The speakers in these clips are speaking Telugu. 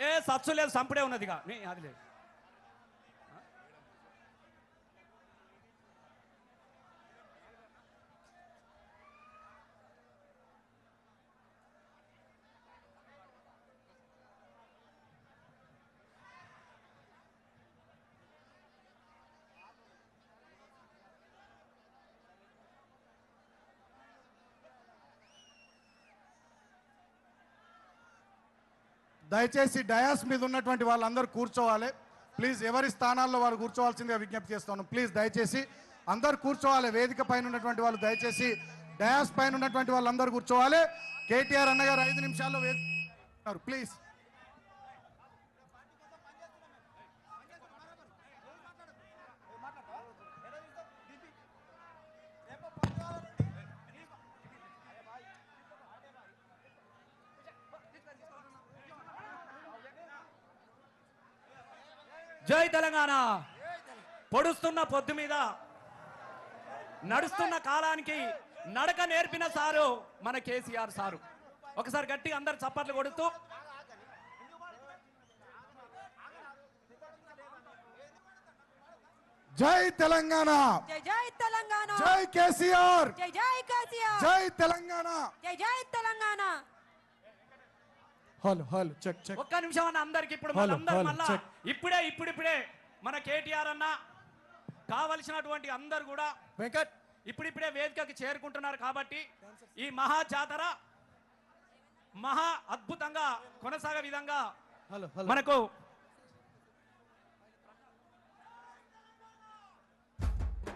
ఏ సచ్చు లేదు సంపుడే ఉన్నదిగా. నీ అది లేదు. దయచేసి డయాస్ మీద ఉన్నటువంటి వాళ్ళందరూ కూర్చోవాలి. ప్లీజ్ ఎవరి స్థానాల్లో వారు కూర్చోవాల్సిందిగా విజ్ఞప్తి చేస్తాను ప్లీజ్ దయచేసి అందరు కూర్చోవాలి. వేదిక పైన ఉన్నటువంటి వాళ్ళు దయచేసి డయాస్ పైన ఉన్నటువంటి వాళ్ళందరూ కూర్చోవాలి. కేటీఆర్ అన్నగారు ఐదు నిమిషాల్లో వేదిక ప్లీజ్. జై తెలంగాణ. పొడుస్తున్న పొద్దు మీద నడుస్తున్న కాలానికి నడక నేర్పిన సారు మన కేసీఆర్ సారు. ఒకసారి గట్టిగా అందరు చప్పట్లు కొడుతూ జై తెలంగాణ. జై జై తెలంగాణ. జై కేసీఆర్. జై జై కేసీఆర్. జై తెలంగాణ. జై జై Telangana. Hello hello check check. ఒక్క నిమిషం అన్న అందరికి ఇప్పుడు మనందరం మళ్ళా. ఇప్పుడే ఇప్పుడిప్పుడే మన కేటీఆర్ అన్న కావలసినటువంటి అందరు కూడా వెంకట్. ఇప్పుడిప్పుడే వేదికకి చేరుకుంటున్నారు కాబట్టి ఈ మహా జాతర మహా అద్భుతంగా కొనసాగే విధంగా హలో హలో. మనకు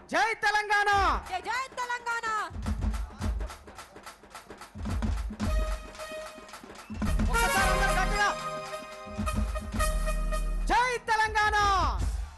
జై తెలంగాణ! జై జై తెలంగాణ